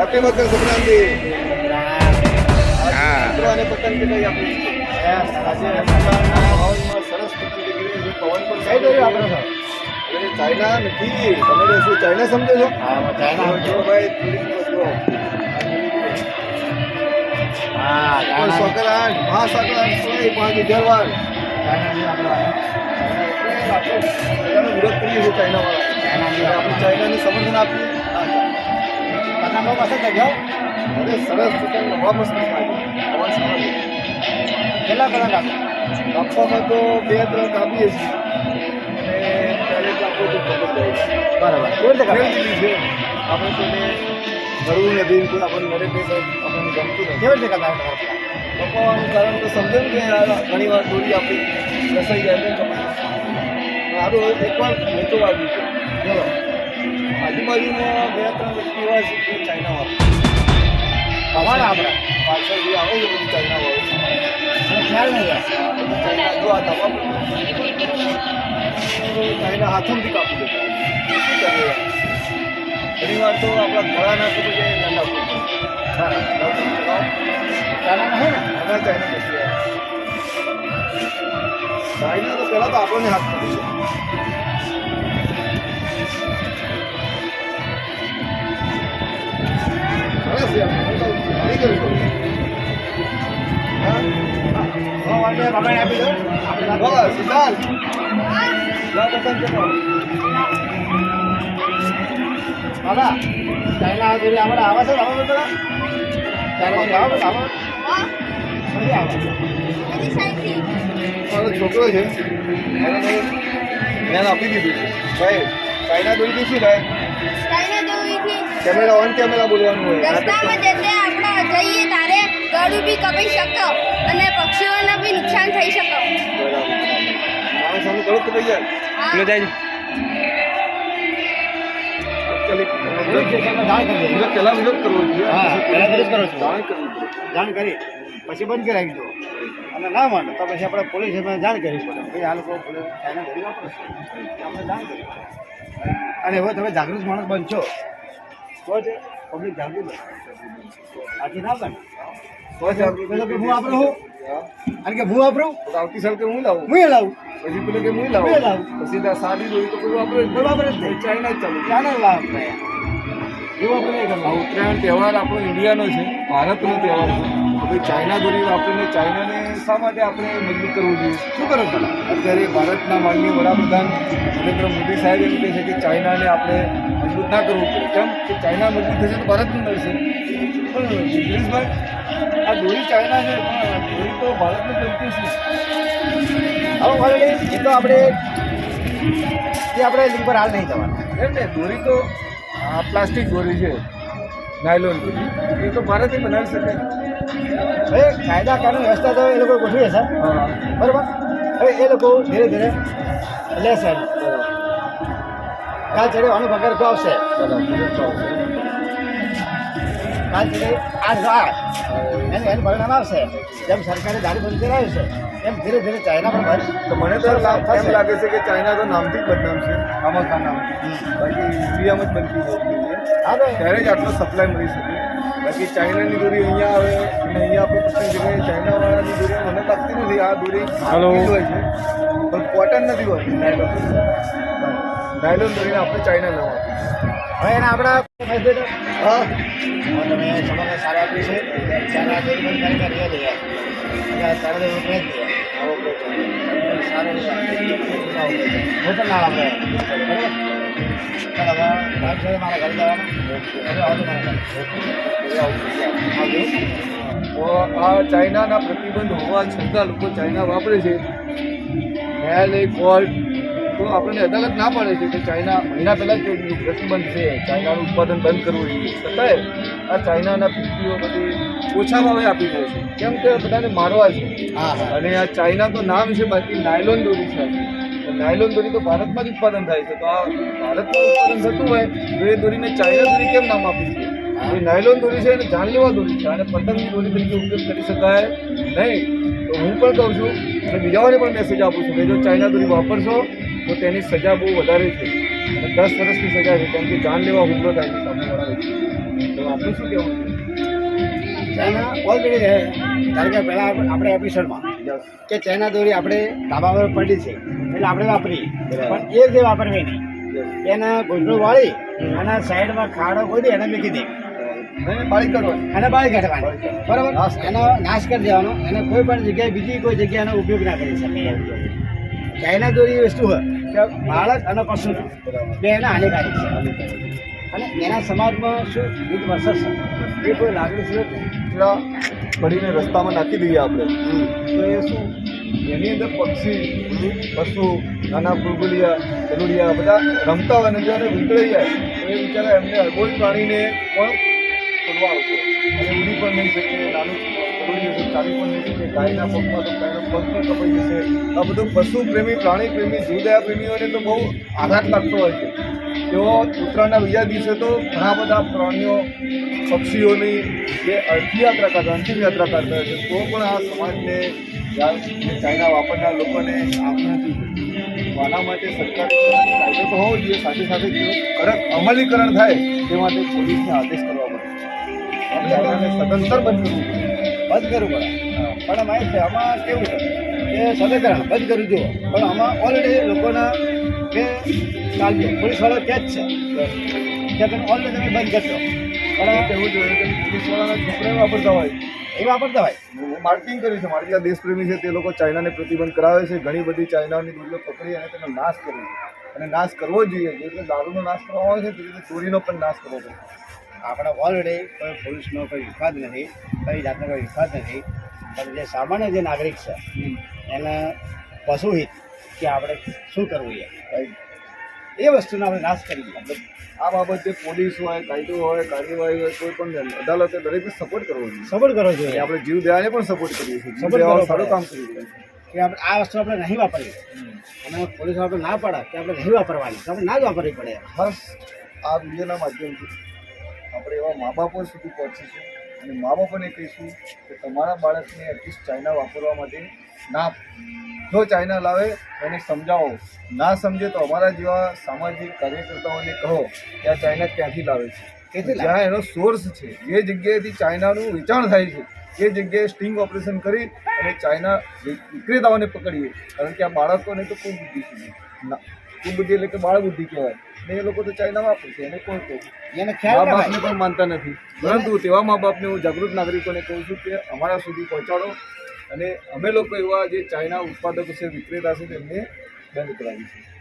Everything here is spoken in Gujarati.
હેપી મકર સંક્રાંતિ અને પતંગ કઈ આપી? આજે સરસ પતંગ ચગી પવન પણ કઈ દોરી વાપરો ચાઇના નથી. તમે શું ચાઇના સમજો છો? હા ચાઇના જો ભાઈ હા સકરાટ મહાસકરાટ સોય પાંચ આપણે આપણે ચાઇનાને સમર્થન આપીએ. પતંગો પસંદ જગ્યાઓ અરે સરસ હવા મસ્ત સારો. કેટલા પતંગ આપો કાપવામાં તો બે ત્રણ કાપીએ છીએ. કાપો તો. બરાબર. કેવી રીતે છે આપણે કોઈને કરવું નથી આપણને તે તો આપણને ગમતું નથી. કેવી રીતે કરતા હતા કારણ તો સમજે કે ઘણી વાર દોરી આપણી રસાઈ જાય મારું એકવાર વેચો આવ્યું છે. ચલો આજુબાજુમાં બે ત્રણ વ્યક્તિ એવા છે કે ચાઇના તમારા આપણા પાછળ જે આવે છે બધું ચાઇના વાળું ચાઇના હાથોથી કાપી દેતા હોય. શું ઘણી વાર તો આપણા ગળાના સુધી કે નાના ને? ઘણા ચાઇના ચાઇના તો પહેલાં તો આપણને હાથ પડી છે દાદા ચાઇના દોરી આપણે આવે છે આવો બધા? ચાઇના દોરી આવો આવો. મારો છોકરો છે. મેં આપી દીધું છે. ભાઈ ચાઇના દોરીથી શું થાય કેમેરા ઓન કેમેરા બોલવાનું હોય. રસ્તામાં જતે આપણે જઈએ તારે ગળું બી કપાઈ શકો અને પક્ષીઓને બી નુકસાન થઈ શકો બરાબર માણસ ગળું કપાઈ જાય જાણ કરી કરો કરી. પછી બંધ કરાવી દો. અને ના માને તો પછી આપણે પોલીસ જાણ કરવી પડે. ભાઈ આ લોકો પોલીસ આપણે જાણ કરવી અને હવે તમે જાગૃત માણસ બનશો. તો પબ્લિક બનશે આથી ના બને. પેલો કે હું આપણું હું. અને કે હું વાપરું? આવતી સાલ કે હું લાવું? હું લાવું. પછી પેલો કે હું લાવું? લાવું. પછી સાદી દોરી તો કોઈ વાપરે કોઈ વાપરે જ ચાઇના જ ચાલુ. ચાઇના જ વાપરે. એવું આપણે ઉત્તરાયણ તહેવાર આપણો ઇન્ડિયાનો છે. ભારતનો તહેવાર છે. તો ચાઇના દોરી વાપરીને ચાઇનાને શા માટે આપણે મજબૂત કરવું જોઈએ? શું કરો તમે અત્યારે ભારતના માનનીય વડાપ્રધાન નરેન્દ્ર મોદી સાહેબ એમ કહે છે કે ચાઇનાને આપણે મજબૂત ના કરવું પડે. કેમ કે ચાઇના મજબૂત થશે તો ભારત મળશે પણ જિગ્નેશભાઈ, આ દોરી ચાઇના છે દોરી તો ભારતની બનતી છે. હવે એ તો આપણે એ આપણે લિંક પર હાલ નહીં જવાના. એમ ને દોરી તો પ્લાસ્ટિક દોરી છે, નાયલોન દોરી. એ તો ભારતે બનાવી શકે. હવે કાયદા કાનૂન વ્યવસ્થા તો એ લોકો ગોઠવી હશે. બરાબર? હવે એ લોકો ધીરે ધીરે લેશે. કાલ ચડે આનો ભગર તો આવશે? કાલ ચડે આઠ આઠ એને એનું પરિણામ આવશે. જેમ સરકારે દારૂ બંધ કરાવ્યું છે એમ ધીરે ધીરે ચાઇના પણ બંધ તો મને તો એમ લાગે છે કે ચાઇના તો નામથી જ બદનામ છે. આમાં ખાના બાકી ઇન્ડિયામાં જ બનતી ત્યારે જ આટલો સપ્લાય મળી શકે. બાકી ચાઇનાની દોરી અહીંયા આવે અને અહીંયા આપણે પછી જગ્યાએ ચાઇનાવાળાની દોરી મને લાગતી નથી આ દોરી હોય છે. પણ કોટન નથી હોતી. નાયલોન નાયલોન દોરીને આપણે ચાઇના લેવા. હવે એના આપણા હા. તમે સમગ્ર સારા આપી છે કરી આવો સારો મારા ઘરે જવાનું આ ચાઇનાના પ્રતિબંધ હોવા છતાં લોકો ચાઇના વાપરે છે. ન્યાયાલય કોર્ટ તો આપણને અદાલત ના પાડે છે કે ચાઇના મહિના પહેલાં જ પ્રતિબંધ છે. ચાઇનાનું ઉત્પાદન બંધ કરવું જોઈએ છતાંય આ ચાઇનાના પીપીઓ બધી ઓછા ભાવે આપી દે છે. કેમ કે બધાને મારવા છે. અને આ ચાઇના તો નામ છે બાકી નાયલોન દોરી છે. નાયલોન દોરી તો ભારતમાં જ ઉત્પાદન થાય છે. તો આ ભારતમાં ઉત્પાદન થતું હોય તો એ દોરીને ચાઇના દોરી કેમ નામ આપી છે એ નાયલોન દોરી છે અને જાનલેવા દોરી છે. અને પતંગ દોરી તરીકે ઉપયોગ કરી શકાય નહીં. તો હું પણ કહું છું અને બીજાઓને પણ મેસેજ આપું છું કે જો ચાઇના દોરી વાપરશો તો તેની સજા બહુ વધારે છે. અને દસ વર્ષની સજા છે કેમ કે જાનલેવા હુમલો થાય છે સામેવાળા તો આપણે શું કહેવું ચાઇના ઓલરેડી છે કારણ કે પહેલાં આપણે એપિસોડમાં કે ચાઇના દોરી આપણે ધાબા પર પડી છે. એટલે આપણે વાપરી પણ એ જે વાપરવી નહીં. એને ગોઠવું વાળી અને સાઈડમાં ખાડો ખોદી એને મૂકી દે. અને બાળી કાઢવાની. બરાબર? એનો નાશ કરી દેવાનો. એને કોઈ પણ જગ્યાએ બીજી કોઈ જગ્યાએનો ઉપયોગ ના કરી શકે. ચાઇના દોરી વસ્તુ કે બાળક અને પશુ બે એને હાનિકારક છે. અને એના સમાજમાં શું વિવિધ વર્ષ છે? એ કોઈ લાગણીશીલ છે. પડીને રસ્તામાં નાખી દઈએ આપણે. તો એ શું? એની અંદર પક્ષી, પશુ, નાના બુલબુલિયા ગલુડિયા બધા રમતા હોય અને જ્યારે એને જાય, તો એ બિચારા એમને અડબોલ પ્રાણીને પણ ખોલવા આવશે. અને ઉડી પણ નહીં શકે, નાનું ગલુડિયું છે ચાલી પણ નહીં શકે, ગાયના પગમાં તો ગાયનો પગ પણ જશે. આ બધું પશુ પ્રેમી, પ્રાણી પ્રેમી, જીવદયા પ્રેમીઓને તો બહુ આઘાત લાગતો હોય છે. તેઓ ઉત્તરાયણના બીજા દિવસે તો ઘણા બધા પ્રાણીઓ, પક્ષીઓની જે અર્થી યાત્રા કરતા અંતિમ યાત્રા કરતા હોય છે, તો પણ આ સમાજને ચાઇના વાપરનાર લોકોને આપણાથી આના માટે સરકાર કાયદો તો હોવો જોઈએ, સાથે સાથે કડક અમલીકરણ થાય તે માટે પોલીસને આદેશ કરવા પડે. ચાઇનાને સદંતર બંધ કરવું બંધ કરવું પડે. પણ અમારે છે, આમાં કેવું છે કે સદકરણ બંધ કરવું જોઈએ પણ આમાં ઓલરેડી લોકોના કે ચાલજો પોલીસવાળા ત્યાં જ છે. કે તમે ઓલરેડી તમે બંધ કરશો. પણ કહેવું જોઈએ કે પોલીસવાળાના છોકરાઓ વાપરતા હોય. એ વાપરતા હોય? માર્કેટિંગ કર્યું છે. મારી દેશપ્રેમી છે તે લોકો ચાઇનાને પ્રતિબંધ કરાવે છે. ઘણી બધી ચાઇનાની દુર્ગો પકડી અને તેનો નાશ કરે છે. અને નાશ કરવો જોઈએ. જે રીતે દારૂનો નાશ કરવામાં આવે છે તે રીતે ચોરીનો પણ નાશ કરવો પડે. આપણે ઓલરેડી કોઈ પોલીસનો કોઈ વિખાદ નથી કઈ જાતનો કોઈ વિવાદ નથી. પણ જે સામાન્ય જે નાગરિક છે એને પશુહિત કે આપણે શું કરવું એ? એ વસ્તુનો આપણે નાશ કરી આ બાબતે પોલીસ હોય કાયદો હોય કાર્યવાહી હોય કોઈ પણ અદાલતે દરેકને સપોર્ટ કરવો જોઈએ. સપોર્ટ કરવો જોઈએ. આપણે જીવ દયાને પણ સપોર્ટ કરીએ છીએ. કરવો સારું કામ કરી રહ્યું કે આપણે આ વસ્તુ આપણે નહીં વાપરીએ. અને પોલીસ આપણે ના પાડે કે આપણે નહીં વાપરવાની. આપણે ના જ વાપરવી પડે. હર્ષ આ વિડીયોના માધ્યમથી આપણે એવા મા બાપો સુધી પહોંચીશું. અને મા બાપોને કહીશું કે તમારા બાળકને એટલીસ્ટ ચાઇના વાપરવા માટે ના જો ચાઇના લાવે એને સમજાવો. ના સમજે તો અમારા જેવા સામાજિક કાર્યકર્તાઓને કહો કે આ ચાઇના ક્યાંથી લાવે છે. ક્યાંથી જ્યાં એનો સોર્સ છે જે જગ્યાએથી ચાઇનાનું વેચાણ થાય છે. એ જગ્યાએ સ્ટિંગ ઓપરેશન કરી અને ચાઇના વિક્રેતાઓને પકડીએ. કારણ કે આ બાળકોને તો ખૂબ બુદ્ધિ છે ના ખૂબ બુદ્ધિ એટલે કે બાળ બુદ્ધિ કહેવાય. ને એ લોકો તો ચાઇના વાપરે છે એને કોઈ કહે એને મા બાપને પણ માનતા નથી. પરંતુ તેવા મા બાપને હું જાગૃત નાગરિકોને કહું છું કે અમારા સુધી પહોંચાડો. અને અમે લોકો એવા જે ચાઇના ઉત્પાદકો છે વિક્રેતા છે તેમને બંધ કરાવીશું